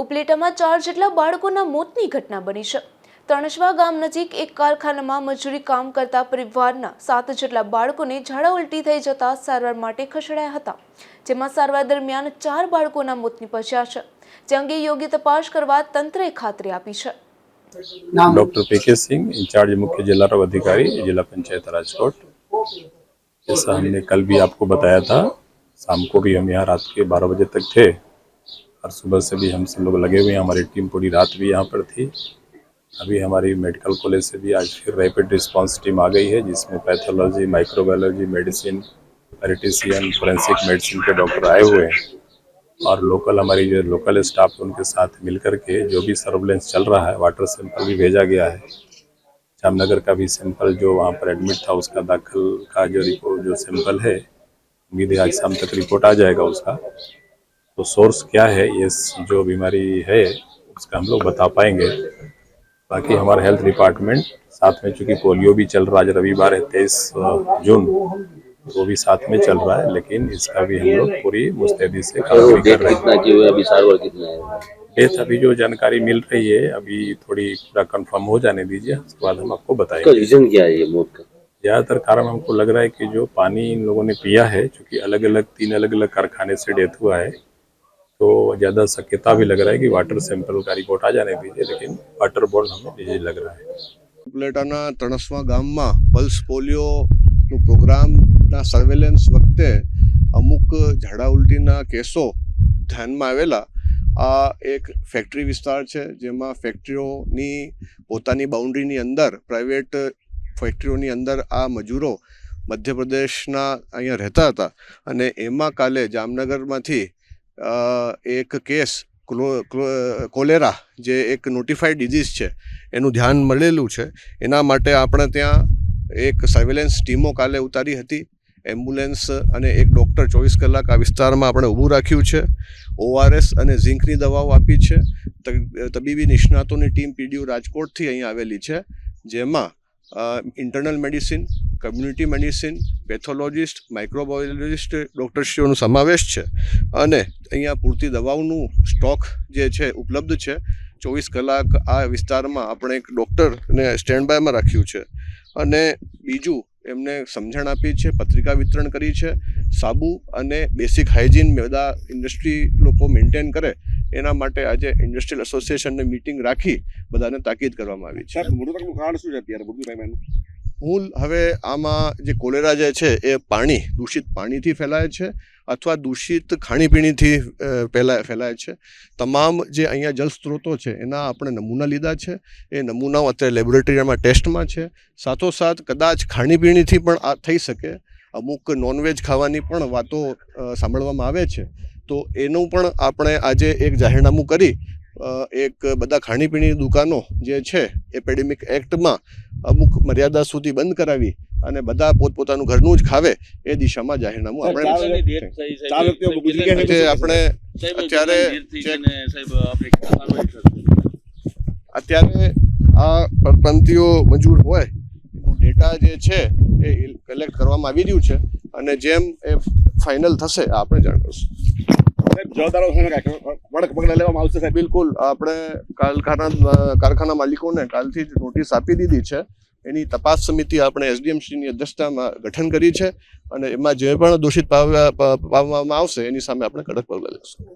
ઉપલેટામાં ચાર જેટલા બાળકોના મોતની ઘટના બની છે તણશવા ગામ નજીક એક કારખાનામાં મજૂરી કામ કરતા પરિવારના સાત જેટલા બાળકોને ઝાડા ઉલટી થઈ જતા સારવાર માટે ખસેડાયા હતા જેમાં સારવાર દરમિયાન ચાર બાળકોના મોત નીપજ્યા છે જે અંગે યોગ્ય તપાસ કરવા તંત્રએ ખાતરી આપી છે नाम डॉक्टर पी के सिंह इंचार्ज मुख्य जिला रव अधिकारी जिला पंचायत राजकोट जैसा हमने कल भी आपको बताया था शाम को भी हम यहाँ रात के बारह बजे तक थे और सुबह से भी हम सब लोग लगे हुए हैं। हमारी टीम पूरी रात भी यहाँ पर थी। अभी हमारी मेडिकल कॉलेज से भी आज फिर रैपिड रिस्पांस टीम आ गई है, जिसमें pathology microbiology medicine paediatrician forensic medicine के डॉक्टर आए हुए हैं। और लोकल हमारी जो लोकल स्टाफ उनके साथ मिलकर के जो भी सर्वेलेंस चल रहा है वाटर सैंपल भी भेजा गया है। जामनगर का भी सैंपल जो वहाँ पर एडमिट था, उसका दाखिल का जो रिपोर्ट जो सैंपल है, उम्मीद है आज शाम तक रिपोर्ट आ जाएगा उसका। तो सोर्स क्या है? ये जो बीमारी है उसका हम लोग बता पाएँगे। बाकी हमारा हेल्थ डिपार्टमेंट साथ में चूँकि पोलियो भी चल रहा है आज रविवार है तेईस जून वो भी साथ में चल रहा है लेकिन इसका भी हम लोग पूरी मुस्तैदी से कार्रवाई कर रहे हैं। कितना डेथ अभी जो जानकारी मिल रही है अभी थोड़ी पूरा कंफर्म हो जाने दीजिए उसके बाद हम आपको बताएँगे। रीजन क्या है ये मौत का? ज़्यादातर कारण हमको लग रहा है कि जो पानी इन लोगों ने पिया है क्योंकि अलग अलग तीन अलग अलग कारखाने से डेथ हुआ है तो ज़्यादा शक्यता भी लग रहा है कि वाटर सैंपल का रिपोर्ट आ जाने दीजिए लेकिन वाटर बोर्ड हमें डिजीज लग रहा है ઉપલેટાના તણસવા ગામમાં પલ્સ પોલિયોનું પ્રોગ્રામના સર્વેલન્સ વખતે અમુક ઝાડા ઉલટીના કેસો ધ્યાનમાં આવેલા આ એક ફેક્ટરી વિસ્તાર છે જેમાં ફેક્ટરીઓની પોતાની બાઉન્ડ્રીની અંદર પ્રાઇવેટ ફેક્ટરીઓની અંદર આ મજૂરો મધ્યપ્રદેશના અહીંયા રહેતા હતા અને એમાં કાલે જામનગરમાંથી અ, એક કેસ ક્લો- ક્લો- કોલેરા, જે એક નોટિફાઈડ ડિઝીઝ છે, એનું ધ્યાન મળેલું છે. એના માટે આપણે ત્યાં એક સર્વેલન્સ ટીમો કાલે ઉતારી હતી. એમ્બ્યુલન્સ અને એક ડૉક્ટર ચોવીસ કલાક આ વિસ્તારમાં આપણે ઊભું રાખ્યું છે. ઓઆરએસ અને ઝીંકની દવાઓ આપી છે. તબીબી નિષ્ણાતોની ટીમ પીડીયુ રાજકોટથી અહીં આવેલી છે, જેમાં internal medicine community medicine pathologist, microbiologist ડૉક્ટરશ્રીઓનો સમાવેશ છે. અને અહીંયા પૂરતી દવાઓનું સ્ટોક જે છે ઉપલબ્ધ છે. ચોવીસ કલાક આ વિસ્તારમાં આપણે એક ડૉક્ટરને સ્ટેન્ડ બાયમાં રાખ્યું છે. અને બીજું એમને સમજણ આપી છે, પત્રિકા વિતરણ કરી છે. સાબુ અને બેસિક હાઇજીન બધા ઇન્ડસ્ટ્રી લોકો મેન્ટેન કરે, એના માટે આજે ઇન્ડસ્ટ્રીયલ એસોસિએશનની મિટિંગ રાખી બધાને તાકીદ કરવામાં આવી છે. કારણ શું છે અત્યારે મૂળ હવે આમાં જે કોલેરા જે છે એ પાણી, દૂષિત પાણીથી ફેલાય છે અથવા દૂષિત ખાણીપીણીથી ફેલાય ફેલાય છે. તમામ જે અહીંયા જળ સ્ત્રોતો છે એના આપણે નમૂના લીધા છે. એ નમૂનાઓ અત્યારે લેબોરેટરીમાં ટેસ્ટમાં છે. સાથોસાથ કદાચ ખાણીપીણીથી પણ આ થઈ શકે. અમુક નોનવેજ ખાવાની પણ વાતો સાંભળવામાં આવે છે. તો એનું પણ આપણે આજે એક જાહેરનામું કરી એક બધા ખાણીપીણીની દુકાનો જે છે, એપેડેમિક એક્ટમાં અમુક મર્યાદા સુધી બંધ કરાવી અને બધા પોતપોતાનું ઘરનું જ ખાવે એ દિશામાં જાહેરનામું આપણે આપણે અત્યારે અત્યારે આ પરપ્રાંતિયો મજૂર હોય એનું ડેટા જે છે એ કલેક્ટ કરવામાં આવી રહ્યું છે અને જેમ એ ફાઇનલ થશે આપણે જાણ કરશું. જવાબદારો પગલાં લેવામાં આવશે સાહેબ. બિલકુલ. આપણે કારખાના કારખાના માલિકોને કાલથી જ નોટિસ આપી દીધી છે. એની તપાસ સમિતિ આપણે એસડીએમસીની અધ્યક્ષતામાં ગઠન કરી છે અને એમાં જે પણ દોષિત પાવવામાં આવશે એની સામે આપણે કડક પગલાં લઈશું